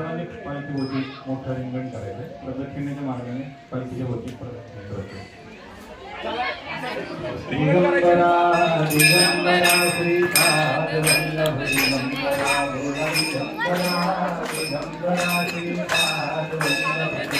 सर्वांनी पालखी होती मोठं रिंगण करायचं. प्रदक्षिणेच्या मार्गाने पालखीच्या होती प्रदक्षिण करायची. दिगंबरा दिगंबरा श्रीपाद वल्लभ दिगंबरा भोला दिगंबरा दिगंबरा श्रीपाद वल्लभ.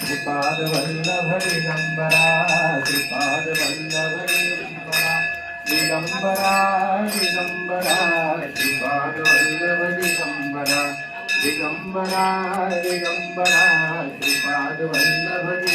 శ్రీపాదవల్లభరి నంబరా శ్రీపాదవల్లభరి నంబరా దిగంబరా దిగంబరా శ్రీపాదవల్లభరి నంబరా దిగంబరా దిగంబరా శ్రీపాదవల్లభరి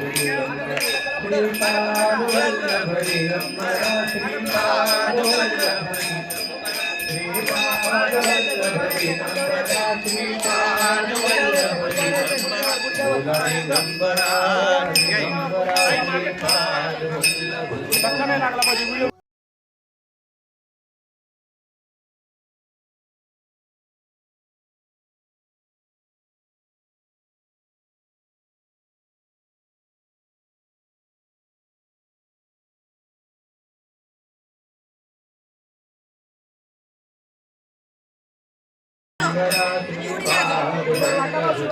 श्रीपाद वल्लभ दिगंबरा श्रीपाद वल्लभ Gangara, Gangara,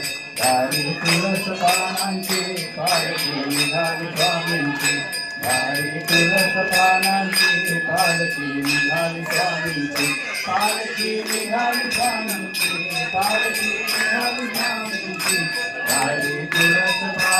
शंभो दारी तुळस पानांचे पालकी निघाली स्वामींची दारी तुळस पानांची पालकी निघाली स्वामींची पालकी निघाली स्वामींची पालकी निघाली स्वामींची तुळस पानांची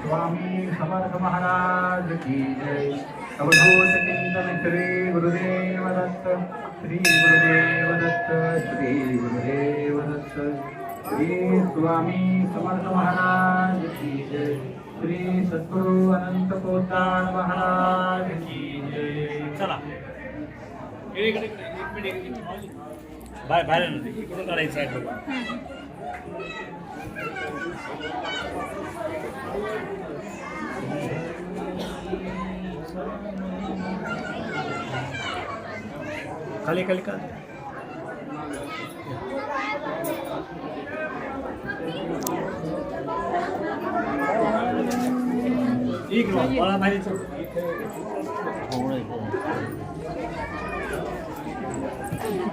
स्वामी समर्थ महाराज की जय. अवधूत चिंतन श्री गुरुदेव दत्त श्री गुरुदेव दत्त श्री गुरुदेव दत्त श्री स्वामी समर्थ महाराज की जय. श्री सद्गुरु अनंत पोतान महाराज की जय. चला. इकडे इकडे एक मिनिट एक मिनिट बाहेर बाहेर आहे ना ते. इकडून काढायचं आहे बघा. खाली खाली का इकडं मला माहिती